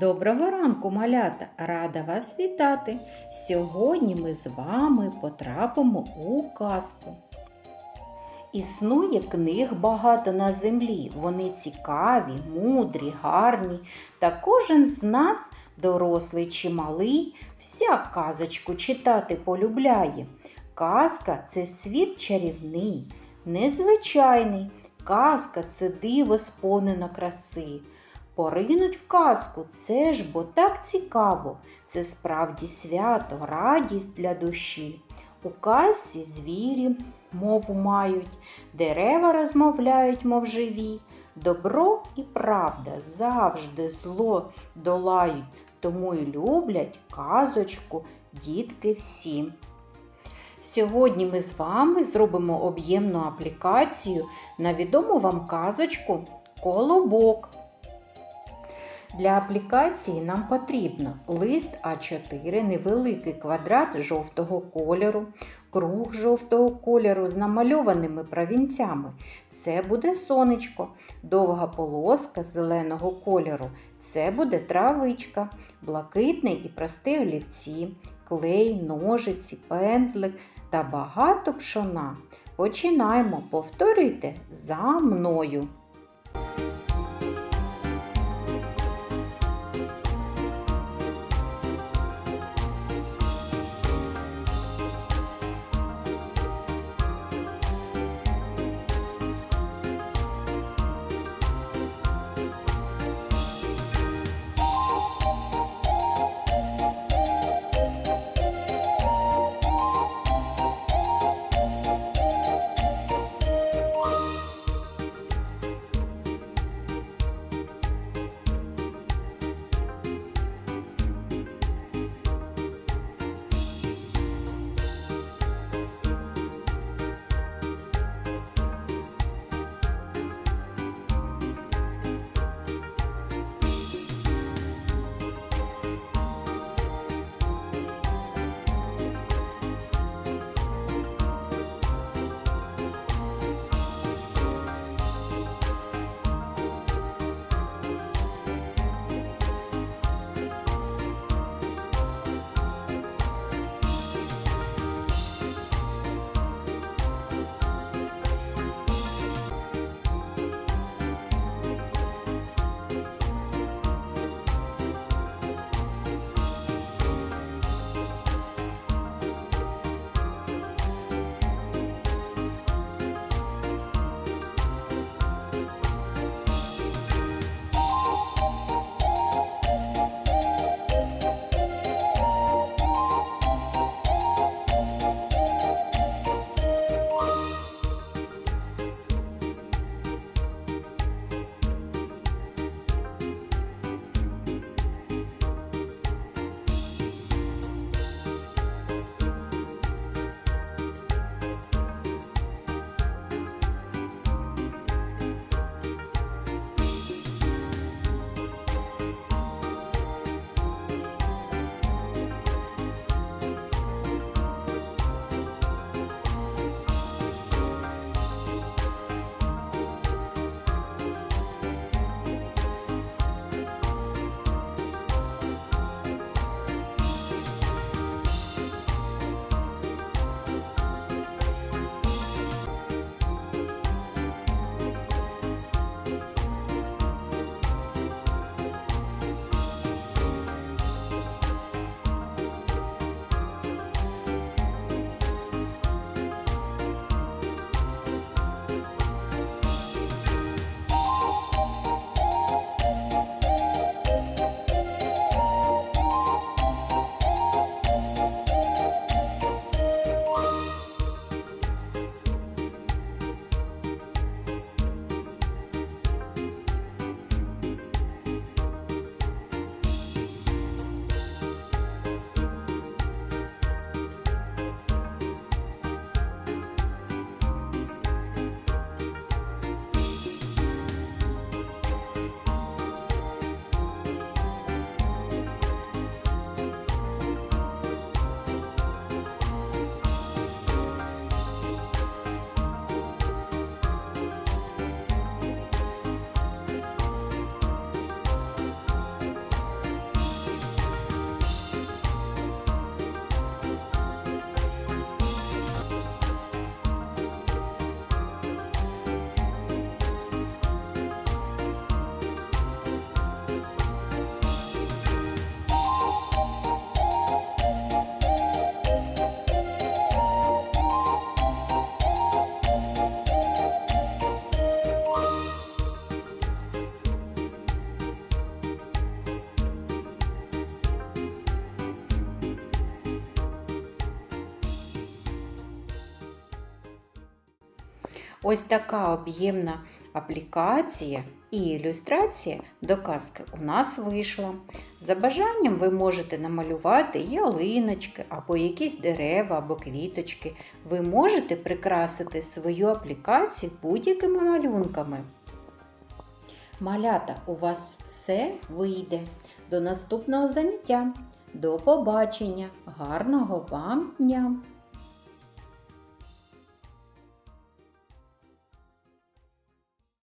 Доброго ранку, малята! Рада вас вітати! Сьогодні ми з вами потрапимо у казку. Існує книг багато на землі. Вони цікаві, мудрі, гарні. Та кожен з нас, дорослий чи малий, вся казочку читати полюбляє. Казка це світ чарівний, незвичайний. Казка це диво сповнено краси. Поринуть в казку, це ж бо так цікаво. Це справді свято, радість для душі. У казці звірі мову мають, дерева розмовляють, мов живі. Добро і правда завжди зло долають, тому й люблять казочку дітки всі. Сьогодні ми з вами зробимо об'ємну аплікацію на відому вам казочку Колобок. Для аплікації нам потрібно лист А4, невеликий квадрат жовтого кольору, круг жовтого кольору з намальованими правінцями. Це буде сонечко, довга полоска зеленого кольору. Це буде травичка, блакитний і простий олівці, клей, ножиці, пензлик та багато пшона. Починаємо. Повторюйте за мною. Ось така об'ємна аплікація і ілюстрація до казки у нас вийшла. За бажанням ви можете намалювати ялиночки або якісь дерева або квіточки. Ви можете прикрасити свою аплікацію будь-якими малюнками. Малята, у вас все вийде. До наступного заняття. До побачення! Гарного вам дня!